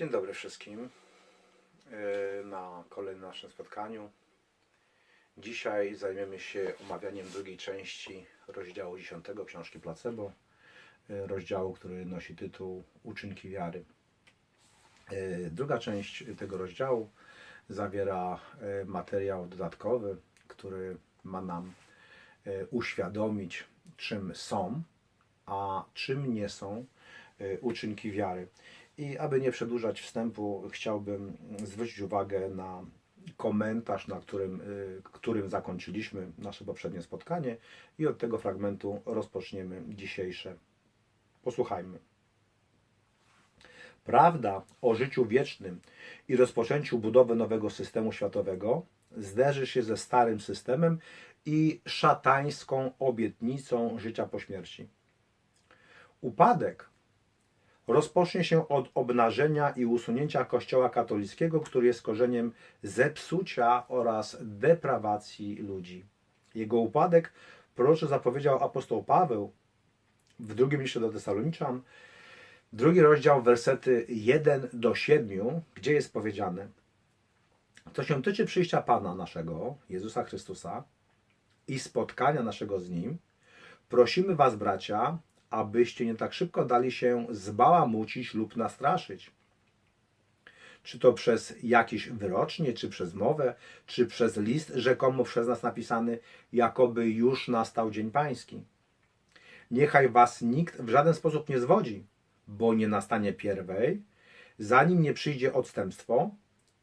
Dzień dobry wszystkim yy, na kolejnym naszym spotkaniu. Dzisiaj zajmiemy się omawianiem drugiej części rozdziału 10 książki Placebo, yy, rozdziału, który nosi tytuł Uczynki wiary. Yy, Druga część tego rozdziału zawiera materiał dodatkowy, który ma nam uświadomić, czym są, a czym nie są uczynki wiary. I aby nie przedłużać wstępu, chciałbym zwrócić uwagę na komentarz, na którym, y, którym zakończyliśmy nasze poprzednie spotkanie i od tego fragmentu rozpoczniemy dzisiejsze. Posłuchajmy. Prawda o życiu wiecznym i rozpoczęciu budowy nowego systemu światowego zderzy się ze starym systemem i szatańską obietnicą życia po śmierci. Upadek rozpocznie się od obnażenia i usunięcia Kościoła katolickiego, który jest korzeniem zepsucia oraz deprawacji ludzi. Jego upadek proroczy zapowiedział apostoł Paweł w drugim liście do Tesaloniczan, drugi rozdział, wersety 1 do 7, gdzie jest powiedziane Co się tyczy przyjścia Pana naszego, Jezusa Chrystusa i spotkania naszego z Nim, prosimy Was, bracia, abyście nie tak szybko dali się zbałamucić lub nastraszyć. Czy to przez jakieś wyrocznie, czy przez mowę, czy przez list rzekomo przez nas napisany, jakoby już nastał Dzień Pański. Niechaj was nikt w żaden sposób nie zwodzi, bo nie nastanie pierwej, zanim nie przyjdzie odstępstwo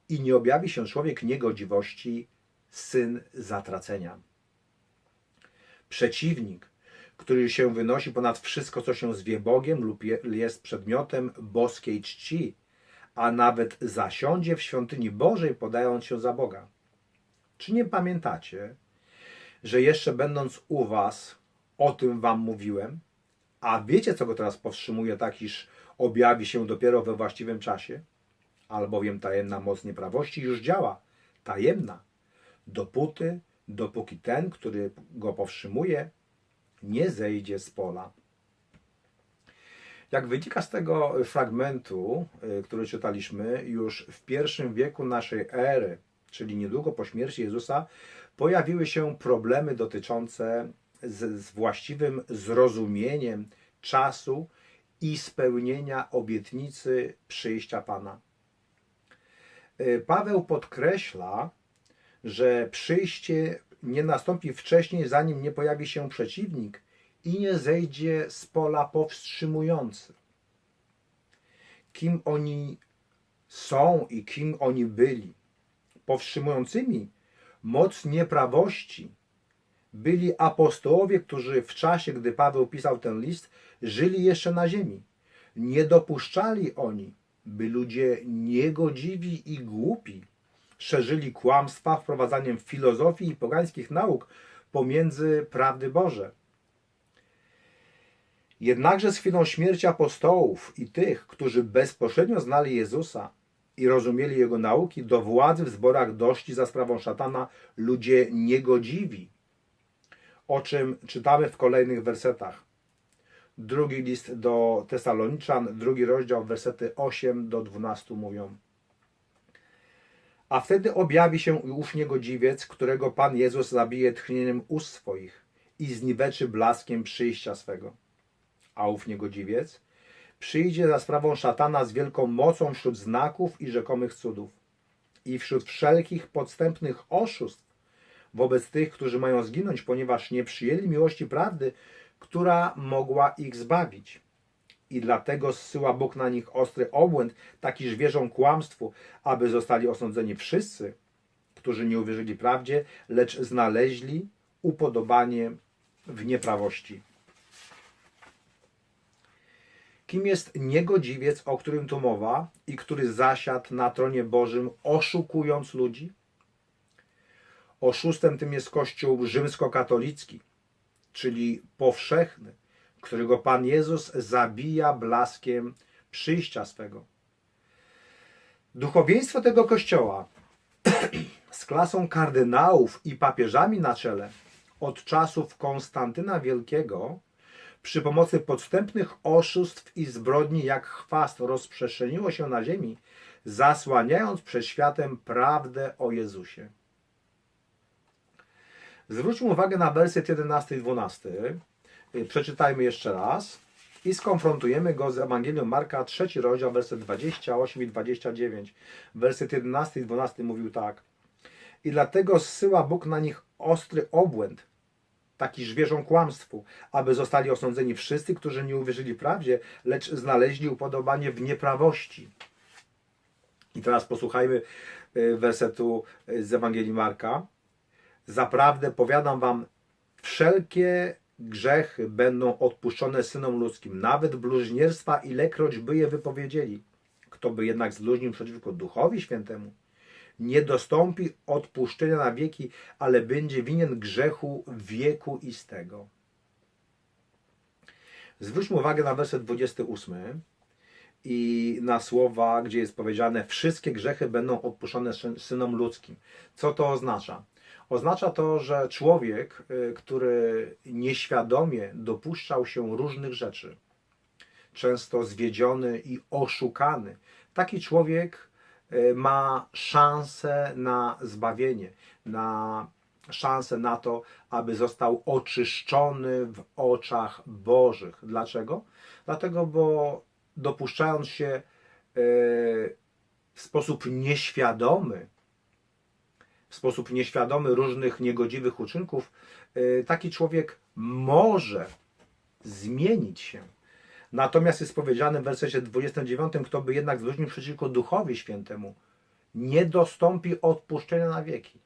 i nie objawi się człowiek niegodziwości, syn zatracenia. Przeciwnik, który się wynosi ponad wszystko, co się zwie Bogiem lub je- jest przedmiotem boskiej czci, a nawet zasiądzie w świątyni Bożej, podając się za Boga. Czy nie pamiętacie, że jeszcze będąc u Was, o tym Wam mówiłem? A wiecie, co go teraz powstrzymuje, tak iż objawi się dopiero we właściwym czasie? Albowiem tajemna moc nieprawości już działa, tajemna, dopóty, dopóki ten, który go powstrzymuje, nie zejdzie z pola. Jak wynika z tego fragmentu, y, który czytaliśmy, już w pierwszym wieku naszej ery, czyli niedługo po śmierci Jezusa, pojawiły się problemy dotyczące z, z właściwym zrozumieniem czasu i spełnienia obietnicy przyjścia Pana. Y, Paweł podkreśla, że przyjście nie nastąpi wcześniej, zanim nie pojawi się przeciwnik i nie zejdzie z pola powstrzymujący. Kim oni są i kim oni byli? Powstrzymującymi moc nieprawości byli apostołowie, którzy w czasie, gdy Paweł pisał ten list, żyli jeszcze na ziemi. Nie dopuszczali oni, by ludzie niegodziwi i głupi szerzyli kłamstwa wprowadzaniem filozofii i pogańskich nauk pomiędzy prawdy Boże. Jednakże z chwilą śmierci apostołów i tych, którzy bezpośrednio znali Jezusa i rozumieli Jego nauki, do władzy w zborach doszli za sprawą szatana ludzie niegodziwi, o czym czytamy w kolejnych wersetach. Drugi list do Tesaloniczan, drugi rozdział, wersety 8 do 12 mówią. A wtedy objawi się ów niegodziwiec, którego Pan Jezus zabije tchnieniem ust swoich i zniweczy blaskiem przyjścia swego. A ów niegodziwiec przyjdzie za sprawą szatana z wielką mocą wśród znaków i rzekomych cudów i wśród wszelkich podstępnych oszustw wobec tych, którzy mają zginąć, ponieważ nie przyjęli miłości prawdy, która mogła ich zbawić. I dlatego zsyła Bóg na nich ostry obłęd, takiż wierzą kłamstwu, aby zostali osądzeni wszyscy, którzy nie uwierzyli prawdzie, lecz znaleźli upodobanie w nieprawości. Kim jest niegodziwiec, o którym tu mowa i który zasiadł na tronie Bożym, oszukując ludzi? Oszustem tym jest Kościół rzymskokatolicki, czyli powszechny, którego Pan Jezus zabija blaskiem przyjścia swego. Duchowieństwo tego kościoła z klasą kardynałów i papieżami na czele od czasów Konstantyna Wielkiego przy pomocy podstępnych oszustw i zbrodni jak chwast rozprzestrzeniło się na ziemi, zasłaniając przed światem prawdę o Jezusie. Zwróćmy uwagę na werset 11 i 12. Y, Przeczytajmy jeszcze raz i skonfrontujemy go z Ewangelią Marka, trzeci rozdział, werset 28 i 29. Werset 11 i 12 mówił tak. I dlatego zsyła Bóg na nich ostry obłęd, taki żwierzą kłamstwu, aby zostali osądzeni wszyscy, którzy nie uwierzyli prawdzie, lecz znaleźli upodobanie w nieprawości. I teraz posłuchajmy y, wersetu y, z Ewangelii Marka. Zaprawdę powiadam wam, wszelkie grzechy będą odpuszczone synom ludzkim, nawet bluźnierstwa, ilekroć by je wypowiedzieli. Kto by jednak zbluźnił przeciwko Duchowi Świętemu, nie dostąpi odpuszczenia na wieki, ale będzie winien grzechu wieku istego. Zwróćmy uwagę na werset 28 i na słowa, gdzie jest powiedziane: Wszystkie grzechy będą odpuszczone syn- synom ludzkim. Co to oznacza? Oznacza to, że człowiek, y, który nieświadomie dopuszczał się różnych rzeczy, często zwiedziony i oszukany, taki człowiek y, ma szansę na zbawienie, na szansę na to, aby został oczyszczony w oczach Bożych. Dlaczego? Dlatego, bo dopuszczając się y, w sposób nieświadomy, w sposób nieświadomy różnych niegodziwych uczynków, y, taki człowiek może zmienić się. Natomiast jest powiedziane w wersecie 29, kto by jednak zbluźnił przeciwko Duchowi Świętemu, nie dostąpi odpuszczenia na wieki.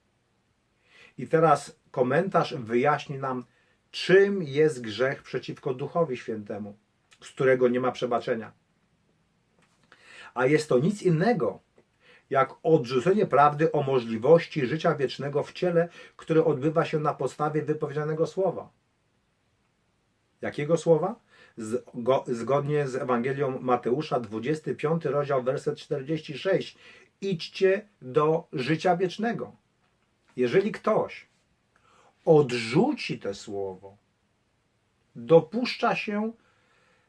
I teraz komentarz wyjaśni nam, czym jest grzech przeciwko Duchowi Świętemu, z którego nie ma przebaczenia. A jest to nic innego, jak odrzucenie prawdy o możliwości życia wiecznego w ciele, które odbywa się na podstawie wypowiedzianego słowa. Jakiego słowa? Zgo- Zgodnie z Ewangelią Mateusza, 25 rozdział, werset 46. Idźcie do życia wiecznego. Jeżeli ktoś odrzuci te słowo, dopuszcza się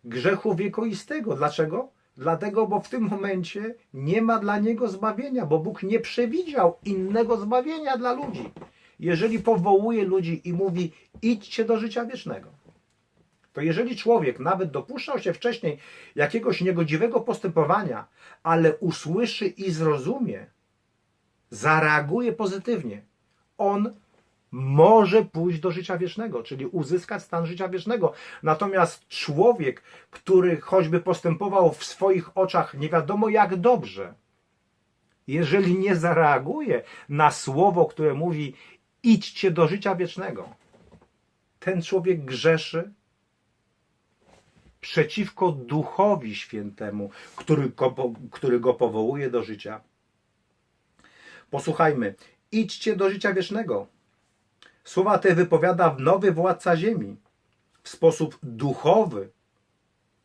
grzechu wiekoistego. Dlaczego? Dlatego, bo w tym momencie nie ma dla niego zbawienia, bo Bóg nie przewidział innego zbawienia dla ludzi. Jeżeli powołuje ludzi i mówi: idźcie do życia wiecznego, to jeżeli człowiek nawet dopuszczał się wcześniej jakiegoś niegodziwego postępowania, ale usłyszy i zrozumie, zareaguje pozytywnie, on może pójść do życia wiecznego, czyli uzyskać stan życia wiecznego. Natomiast człowiek, który choćby postępował w swoich oczach nie wiadomo jak dobrze, jeżeli nie zareaguje na słowo, które mówi idźcie do życia wiecznego, ten człowiek grzeszy przeciwko Duchowi Świętemu, który go, który go powołuje do życia. Posłuchajmy. Idźcie do życia wiecznego. Słowa te wypowiada nowy władca ziemi w sposób duchowy,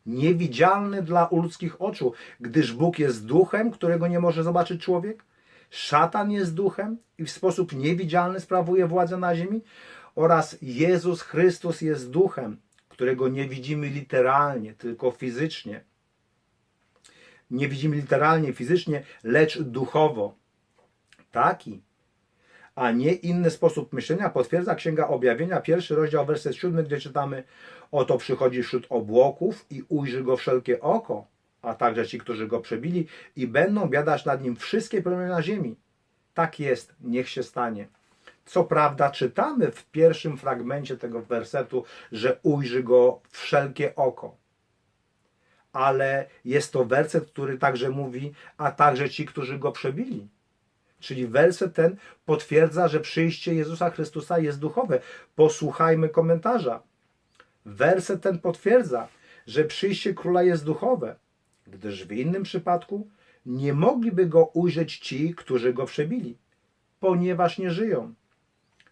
niewidzialny dla ludzkich oczu, gdyż Bóg jest duchem, którego nie może zobaczyć człowiek. Szatan jest duchem i w sposób niewidzialny sprawuje władzę na ziemi oraz Jezus Chrystus jest duchem, którego nie widzimy literalnie, tylko fizycznie. Nie widzimy literalnie, fizycznie, lecz duchowo. Taki, a nie inny sposób myślenia potwierdza Księga Objawienia, pierwszy rozdział, werset siódmy, gdzie czytamy Oto przychodzi wśród obłoków i ujrzy go wszelkie oko, a także ci, którzy go przebili i będą biadać nad nim wszystkie plemiona ziemi. Tak jest, niech się stanie. Co prawda czytamy w pierwszym fragmencie tego wersetu, że ujrzy go wszelkie oko. Ale jest to werset, który także mówi, a także ci, którzy go przebili. Czyli werset ten potwierdza, że przyjście Jezusa Chrystusa jest duchowe. Posłuchajmy komentarza. Werset ten potwierdza, że przyjście króla jest duchowe, gdyż w innym przypadku nie mogliby go ujrzeć ci, którzy go przebili, ponieważ nie żyją.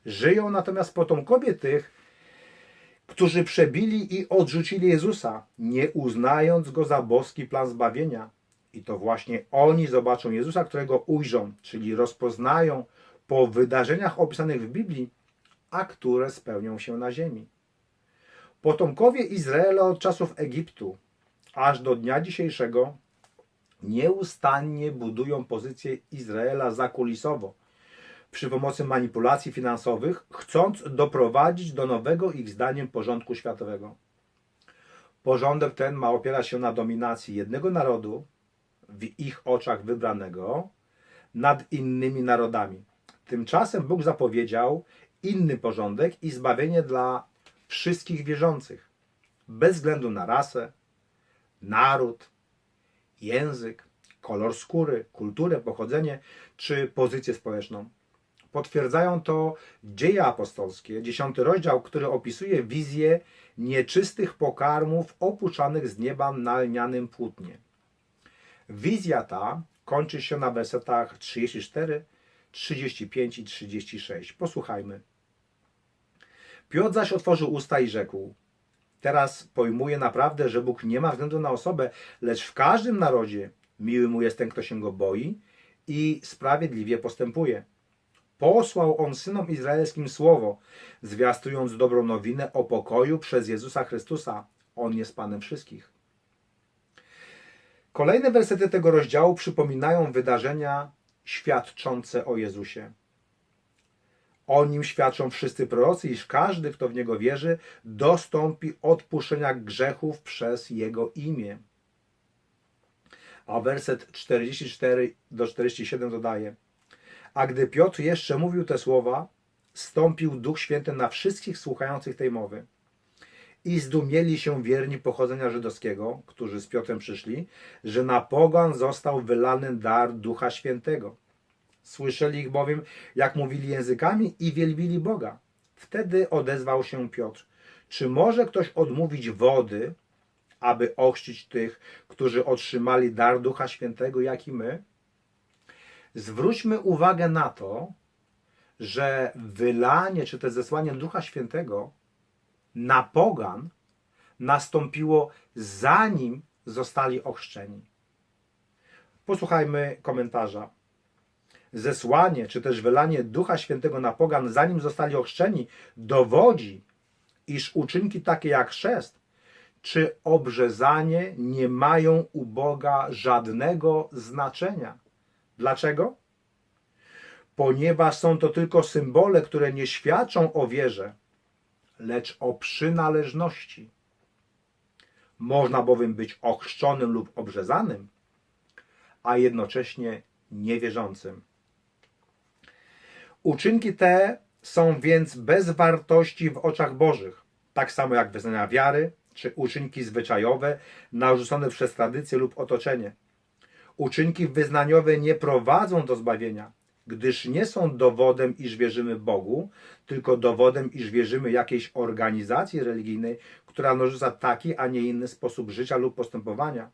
Żyją natomiast potomkowie tych, którzy przebili i odrzucili Jezusa, nie uznając go za boski plan zbawienia. I to właśnie oni zobaczą Jezusa, którego ujrzą, czyli rozpoznają po wydarzeniach opisanych w Biblii, a które spełnią się na ziemi. Potomkowie Izraela od czasów Egiptu aż do dnia dzisiejszego nieustannie budują pozycję Izraela zakulisowo przy pomocy manipulacji finansowych, chcąc doprowadzić do nowego ich zdaniem porządku światowego. Porządek ten ma opierać się na dominacji jednego narodu, w ich oczach wybranego, nad innymi narodami. Tymczasem Bóg zapowiedział inny porządek i zbawienie dla wszystkich wierzących, bez względu na rasę, naród, język, kolor skóry, kulturę, pochodzenie czy pozycję społeczną. Potwierdzają to dzieje apostolskie, dziesiąty rozdział, który opisuje wizję nieczystych pokarmów opuszczanych z nieba na lnianym płótnie. Wizja ta kończy się na wersetach 34, 35 i 36. Posłuchajmy. Piotr zaś otworzył usta i rzekł: Teraz pojmuję naprawdę, że Bóg nie ma względu na osobę, lecz w każdym narodzie miły mu jest ten, kto się go boi i sprawiedliwie postępuje. Posłał on synom izraelskim słowo, zwiastując dobrą nowinę o pokoju przez Jezusa Chrystusa. On jest Panem wszystkich. Kolejne wersety tego rozdziału przypominają wydarzenia świadczące o Jezusie. O nim świadczą wszyscy prorocy, iż każdy, kto w niego wierzy, dostąpi odpuszczenia grzechów przez jego imię. A werset 44 do 47 dodaje: A gdy Piotr jeszcze mówił te słowa, stąpił Duch Święty na wszystkich słuchających tej mowy. I zdumieli się wierni pochodzenia żydowskiego, którzy z Piotrem przyszli, że na pogan został wylany dar Ducha Świętego. Słyszeli ich bowiem, jak mówili językami i wielbili Boga. Wtedy odezwał się Piotr. Czy może ktoś odmówić wody, aby ochrzcić tych, którzy otrzymali dar Ducha Świętego, jak i my? Zwróćmy uwagę na to, że wylanie czy też zesłanie Ducha Świętego na pogan nastąpiło zanim zostali ochrzczeni. Posłuchajmy komentarza. Zesłanie czy też wylanie Ducha Świętego na pogan, zanim zostali ochrzczeni, dowodzi, iż uczynki takie jak chrzest czy obrzezanie nie mają u Boga żadnego znaczenia. Dlaczego? Ponieważ są to tylko symbole, które nie świadczą o wierze, lecz o przynależności. Można bowiem być ochrzczonym lub obrzezanym, a jednocześnie niewierzącym. Uczynki te są więc bez wartości w oczach Bożych, tak samo jak wyznania wiary czy uczynki zwyczajowe narzucone przez tradycję lub otoczenie. Uczynki wyznaniowe nie prowadzą do zbawienia, gdyż nie są dowodem, iż wierzymy Bogu, tylko dowodem, iż wierzymy jakiejś organizacji religijnej, która narzuca taki, a nie inny sposób życia lub postępowania.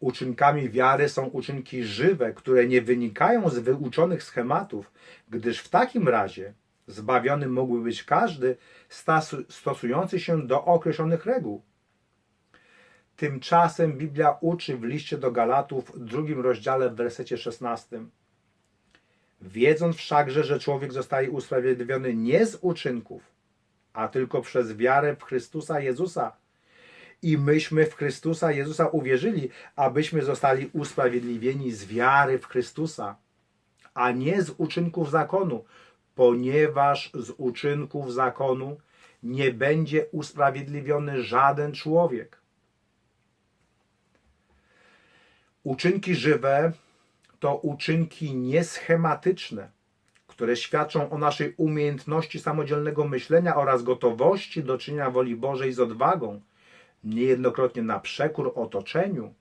Uczynkami wiary są uczynki żywe, które nie wynikają z wyuczonych schematów, gdyż w takim razie zbawiony mógłby być każdy stosujący się do określonych reguł. Tymczasem Biblia uczy w liście do Galatów drugim rozdziale w wersecie 16. Wiedząc wszakże, że człowiek zostaje usprawiedliwiony nie z uczynków, a tylko przez wiarę w Chrystusa Jezusa. I myśmy w Chrystusa Jezusa uwierzyli, abyśmy zostali usprawiedliwieni z wiary w Chrystusa, a nie z uczynków zakonu, ponieważ z uczynków zakonu nie będzie usprawiedliwiony żaden człowiek. Uczynki żywe to uczynki nieschematyczne, które świadczą o naszej umiejętności samodzielnego myślenia oraz gotowości do czynienia woli Bożej z odwagą, niejednokrotnie na przekór otoczeniu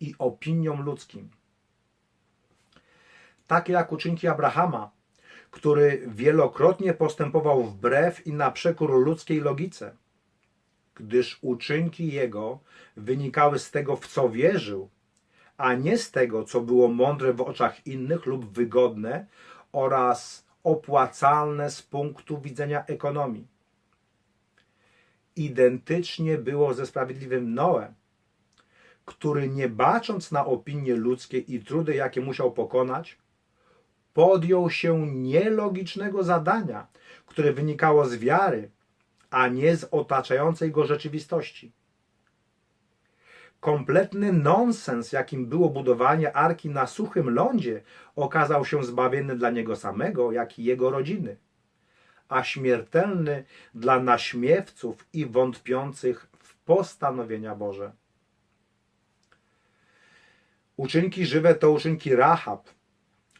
i opiniom ludzkim. Takie jak uczynki Abrahama, który wielokrotnie postępował wbrew i na przekór ludzkiej logice, gdyż uczynki jego wynikały z tego, w co wierzył, a nie z tego, co było mądre w oczach innych lub wygodne oraz opłacalne z punktu widzenia ekonomii. Identycznie było ze sprawiedliwym Noem, który nie bacząc na opinie ludzkie i trudy, jakie musiał pokonać, podjął się nielogicznego zadania, które wynikało z wiary, a nie z otaczającej go rzeczywistości. Kompletny nonsens, jakim było budowanie arki na suchym lądzie, okazał się zbawienny dla niego samego, jak i jego rodziny, a śmiertelny dla naśmiewców i wątpiących w postanowienia Boże. Uczynki żywe to uczynki Rahab,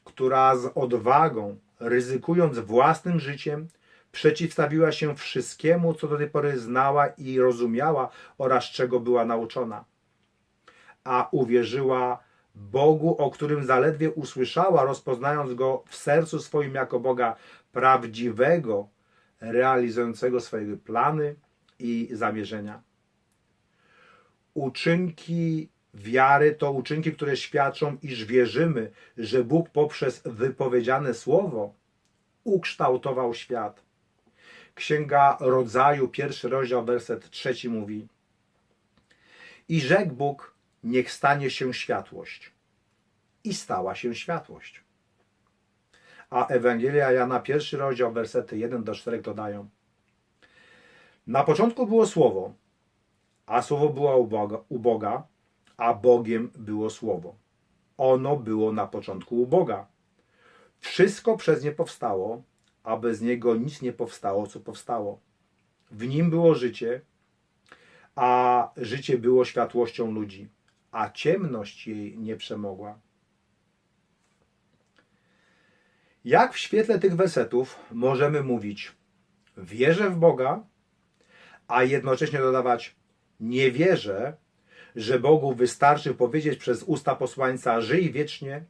która z odwagą, ryzykując własnym życiem, przeciwstawiła się wszystkiemu, co do tej pory znała i rozumiała oraz czego była nauczona. A uwierzyła Bogu, o którym zaledwie usłyszała, rozpoznając go w sercu swoim jako Boga prawdziwego, realizującego swoje plany i zamierzenia. Uczynki wiary to uczynki, które świadczą, iż wierzymy, że Bóg poprzez wypowiedziane słowo ukształtował świat. Księga Rodzaju, pierwszy rozdział, werset trzeci mówi I rzekł Bóg, niech stanie się światłość. I stała się światłość. A Ewangelia Jana, pierwszy rozdział, wersety 1 do 4 dodają Na początku było Słowo, a Słowo było u Boga, u Boga a Bogiem było Słowo. Ono było na początku u Boga. Wszystko przez nie powstało, a bez niego nic nie powstało, co powstało. W nim było życie, a życie było światłością ludzi, a ciemność jej nie przemogła. Jak w świetle tych wersetów możemy mówić: Wierzę w Boga, a jednocześnie dodawać: Nie wierzę, że Bogu wystarczy powiedzieć przez usta posłańca: Żyj wiecznie,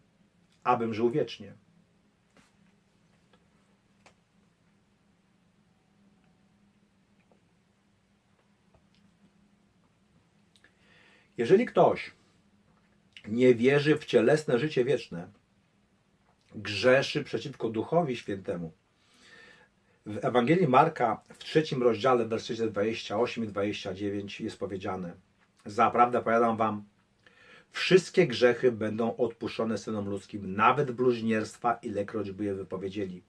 abym żył wiecznie. Jeżeli ktoś nie wierzy w cielesne życie wieczne, grzeszy przeciwko Duchowi Świętemu. W Ewangelii Marka w trzecim rozdziale, wersecie 28 i 29 jest powiedziane: Zaprawdę powiadam wam, wszystkie grzechy będą odpuszczone synom ludzkim, nawet bluźnierstwa, ilekroć by je wypowiedzieli.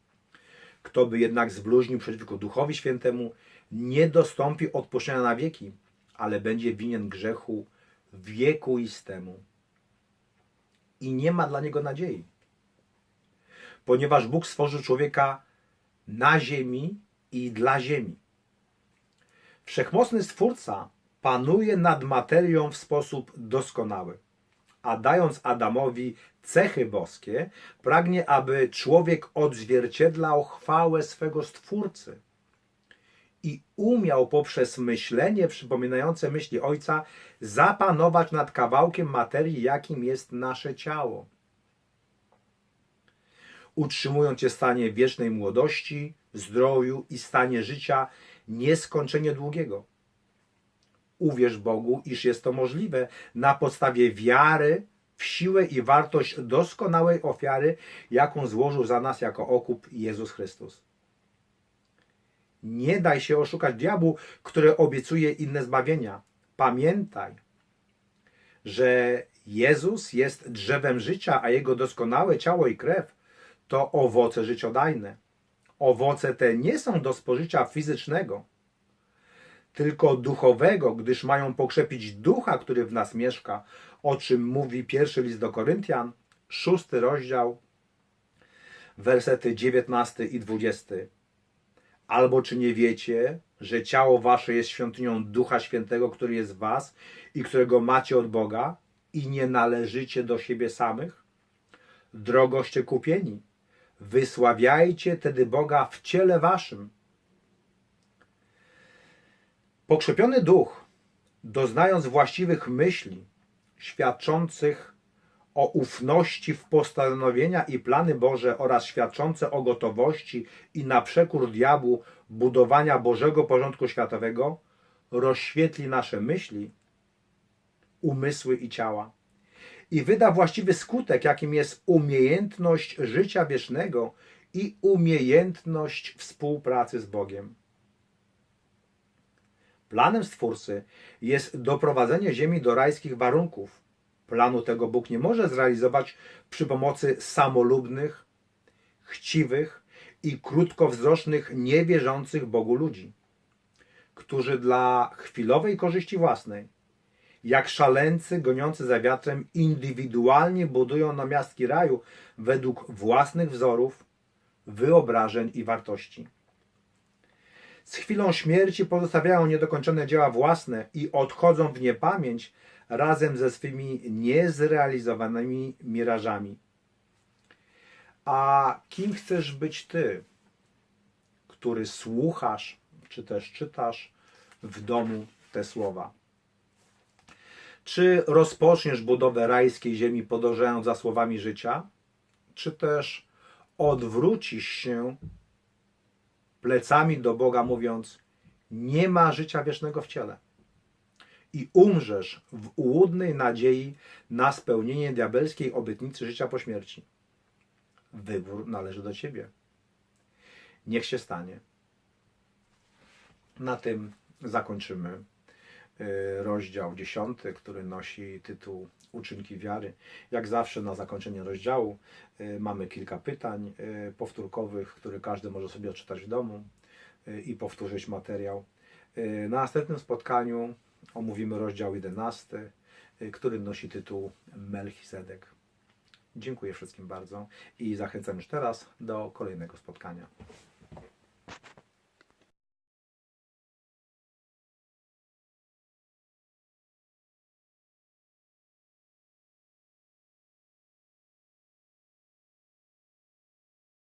Kto by jednak zbluźnił przeciwko Duchowi Świętemu, nie dostąpi odpuszczenia na wieki, ale będzie winien grzechu wiekuistemu. I nie ma dla niego nadziei. Ponieważ Bóg stworzył człowieka na ziemi i dla ziemi. Wszechmocny Stwórca panuje nad materią w sposób doskonały. A dając Adamowi cechy boskie, pragnie, aby człowiek odzwierciedlał chwałę swego Stwórcy i umiał poprzez myślenie przypominające myśli Ojca zapanować nad kawałkiem materii, jakim jest nasze ciało. Utrzymując się w stanie wiecznej młodości, zdrowiu i stanie życia nieskończenie długiego uwierz Bogu, iż jest to możliwe na podstawie wiary w siłę i wartość doskonałej ofiary, jaką złożył za nas jako okup Jezus Chrystus. Nie daj się oszukać diabłu, który obiecuje inne zbawienia. Pamiętaj, że Jezus jest drzewem życia, a jego doskonałe ciało i krew to owoce życiodajne. Owoce te nie są do spożycia fizycznego, tylko duchowego, gdyż mają pokrzepić ducha, który w nas mieszka, o czym mówi pierwszy list do Koryntian, szósty rozdział, wersety 19 i 20. Albo czy nie wiecie, że ciało wasze jest świątynią Ducha Świętego, który jest w was i którego macie od Boga i nie należycie do siebie samych? Drogoście kupieni. Wysławiajcie tedy Boga w ciele waszym Pokrzepiony duch, doznając właściwych myśli, świadczących o ufności w postanowienia i plany Boże oraz świadczące o gotowości i na przekór diabłu budowania Bożego porządku światowego, rozświetli nasze myśli, umysły i ciała i wyda właściwy skutek, jakim jest umiejętność życia wiecznego i umiejętność współpracy z Bogiem. Planem Stwórcy jest doprowadzenie Ziemi do rajskich warunków. Planu tego Bóg nie może zrealizować przy pomocy samolubnych, chciwych i krótkowzrocznych, niewierzących Bogu ludzi, którzy dla chwilowej korzyści własnej jak szaleńcy goniący za wiatrem indywidualnie budują namiastki raju według własnych wzorów, wyobrażeń i wartości. Z chwilą śmierci pozostawiają niedokończone dzieła własne i odchodzą w niepamięć razem ze swymi niezrealizowanymi mirażami. A kim chcesz być ty, który słuchasz, czy też czytasz w domu te słowa? Czy rozpoczniesz budowę rajskiej ziemi, podążając za słowami życia, czy też odwrócisz się plecami do Boga, mówiąc: Nie ma życia wiecznego w ciele. I umrzesz w ułudnej nadziei na spełnienie diabelskiej obietnicy życia po śmierci. Wybór należy do ciebie. Niech się stanie. Na tym zakończymy y, rozdział 10, który nosi tytuł Uczynki wiary. Jak zawsze na zakończenie rozdziału y, mamy kilka pytań y, powtórkowych, które każdy może sobie odczytać w domu i powtórzyć materiał. Na następnym spotkaniu omówimy rozdział 11, y, który nosi tytuł Melchizedek. Dziękuję wszystkim bardzo i zachęcam już teraz do kolejnego spotkania.